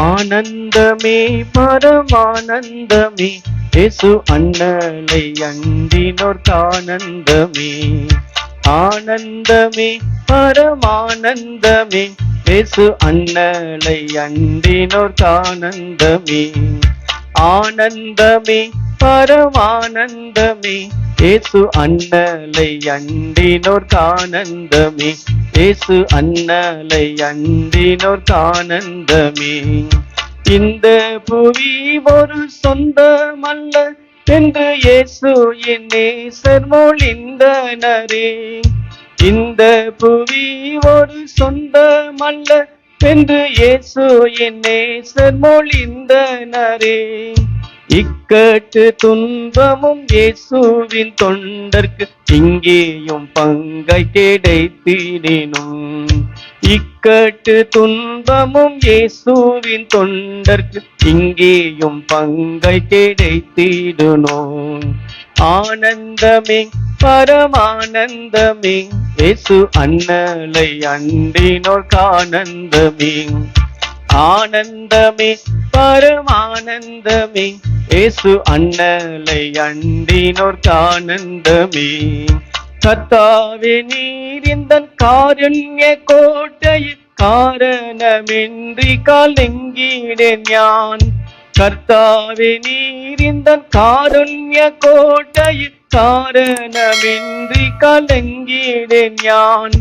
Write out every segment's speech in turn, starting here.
ஆனந்தமே பரமானந்தமே. இயேசு அண்ணலை அண்டினோர் ஆனந்தமே ஆனந்தமே பரமானந்தமே. இயேசு அண்ணலை அண்டினோர் ஆனந்தமே ஆனந்தமே பரமானந்தமே. ஏசு அண்ணலை அண்டினோர்க்கு ஆனந்தமே இயேசு அண்ணலை அண்டினோர்க்கு ஆனந்தமே இந்த புவி ஒரு சொந்தமல்ல என்று இயேசு என் நேசர் மொழிந்தனரே இந்த புவி ஒரு சொந்தமல்ல என்று இயேசு என் நேசர் மொழிந்தனரே இக்கட்டு துன்பமும் இயேசுவின் தொண்டர்க்கு இங்கேயும் பங்கை கிடைத்திடினும் இக்கட்டு துன்பமும் இயேசுவின் தொண்டர்க்கு இங்கேயும் பங்கை கிடைத்திடணும் ஆனந்தமே பரமானந்தமே இயேசு அண்ணலை அண்டினோர் ஆனந்தமே ஆனந்தமே பரமானந்தமே. இயேசு அண்ணலை அண்டினோர்க்கு ஆனந்தமே கத்தாவே நீர் காருண்ய கோட்டையில் காரணமின்றி கலங்கிடேன் யான். கர்த்தாவே நீர் காருண்ய கோட்டையில் காரணமின்றி கலங்கிடேன் யான்.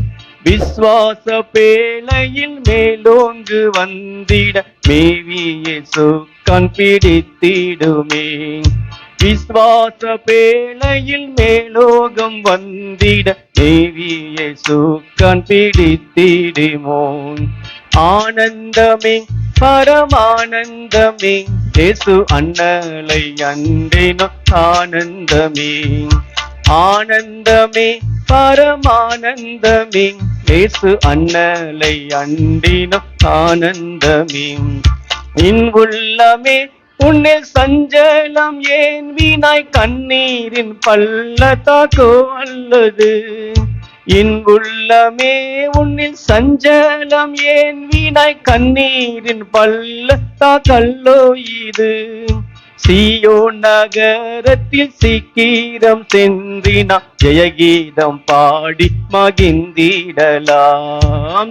விஸ்வாச பேழையில் மேலோங்கு வந்திட மேவியே சுக்கன் பிடித்திடுமே. விஸ்வாச பேழையில் மேலோகம் வந்திட மேவியே சுக்கன் பிடித்திடுமோ. ஆனந்தமே பரமானந்தமே இயேசு அண்ணலை அன்றினோ ஆனந்தமே. ஆனந்தமே பரமானந்தமே ஏசு அண்ணலை அண்டினோ ஆனந்தமே இன்புள்ளமே உள்ளமே உன்னில் சஞ்சலம் ஏன் வீணாய் கண்ணீரின் பள்ளத்தாக்கோ அல்லது? இன்புள்ளமே உன்னில் சஞ்சலம் ஏன் வீணாய் கண்ணீரின் பள்ளத்தாக்கல்லோ இது? சியோ நகரத்தில் சீக்கிரம் சென்றினா ஜெயகீதம் பாடி மகிழ்ந்திடலாம்.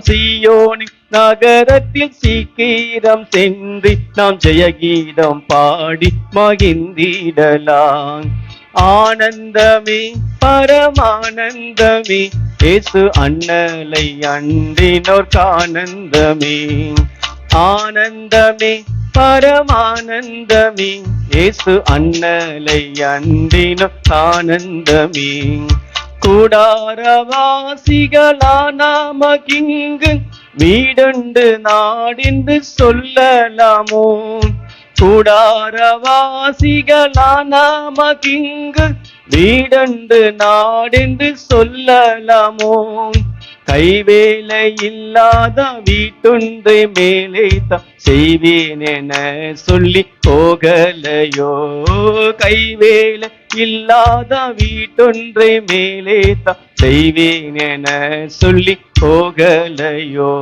சியோனி நகரத்தில் சீக்கிரம் சென்று நாம் ஜெயகீதம் பாடி மகிழ்ந்திடலாம். ஆனந்தமே பரமானந்தமே இயேசு அண்ணலை அண்டினோர்க்கு ஆனந்தமே ஆனந்தமே பரமானந்தமே. இயேசு அண்ணலை அண்டினோ ஆனந்தமே. கூடாரவாசிகளான மகிங்கு வீடுண்டு நாடென்று சொல்லலாமோ. கூடாரவாசிகளான மகிங்கு வீடண்டு நாடென்று சொல்லலாமோ. கைவேலை இல்லாத வீட்டுண்டு மேலே தான் செய்வேன் என சொல்லி போகலையோ? கைவேலை இல்லாத வீட்டொன்றை மேலே தான் செய்வேன் என சொல்லி போகலையோ?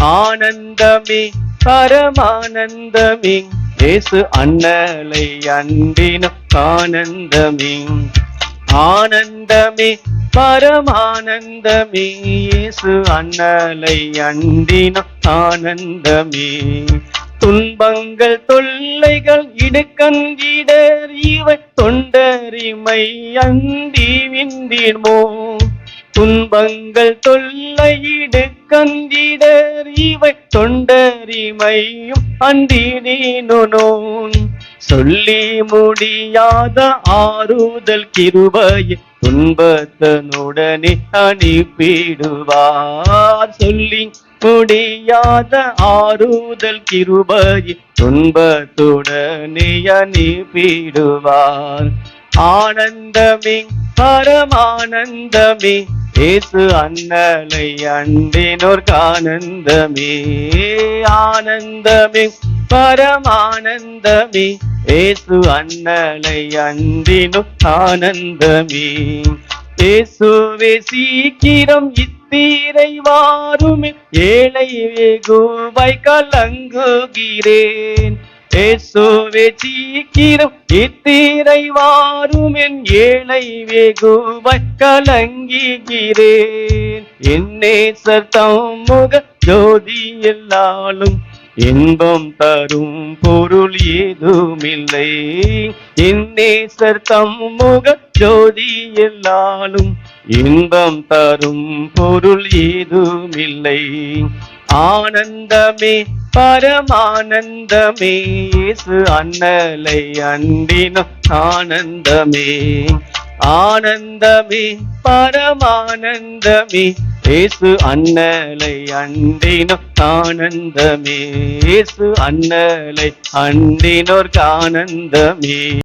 ஆனந்தமே பரமானந்தமே ஏசு அண்ணலை அண்டின ஆனந்தமே. ஆனந்தமே பரமானந்தமே இயேசு அண்ணலை அண்டின ஆனந்தமே. துன்பங்கள் தொல்லைகள் இடுக்கங்கிடர் இவை தொண்டரிமை அந்தி விந்திடுமோ துன்பங்கள் தொல்லையிடு கந்திடர் இவை தொண்டரிமையும் அண்டினோன் சொல்லி முடியாத ஆறுதல் கிருபையை துன்பத்தனுடனே அனுப்பிடுவார். சொல்லி முடியாத ஆறுதல் கிருபையை துன்பத்துடனே அனுப்பிடுவார். ஆனந்தமே பரமானந்தமே இயேசு அண்ணலை அண்டினோர்க்கு ஆனந்தமே ஆனந்தமே பரமானந்தமே இயேசு அண்ணலை அண்டினோ ஆனந்தமே. ஏசுவே சீக்கிரம் இத்தீரை வாருமே ஏழை வெகுவாய் கலங்குகிறேன். ஏசுவே சீக்கிரம் இத்தீரை வாருமென் ஏழை வெகுவாய் கலங்குகிறேன். என்னே நேசர் முக ஜோதி எல்லாலும் இன்பம் தரும் பொருள் ஏதுமில்லை. என் தம் முக ஜோதி எல்லாலும் இன்பம் தரும் பொருள் ஏதுமில்லை. ஆனந்தமே பரமானந்தமே இயேசு அண்ணலை அண்டினம் ஆனந்தமே. ஆனந்தமே பரமானந்தமே ஏசு அண்ணலை அண்டினோர் ஆனந்தமே. ஏசு அண்ணலை அண்டினோர் ஆனந்தமே.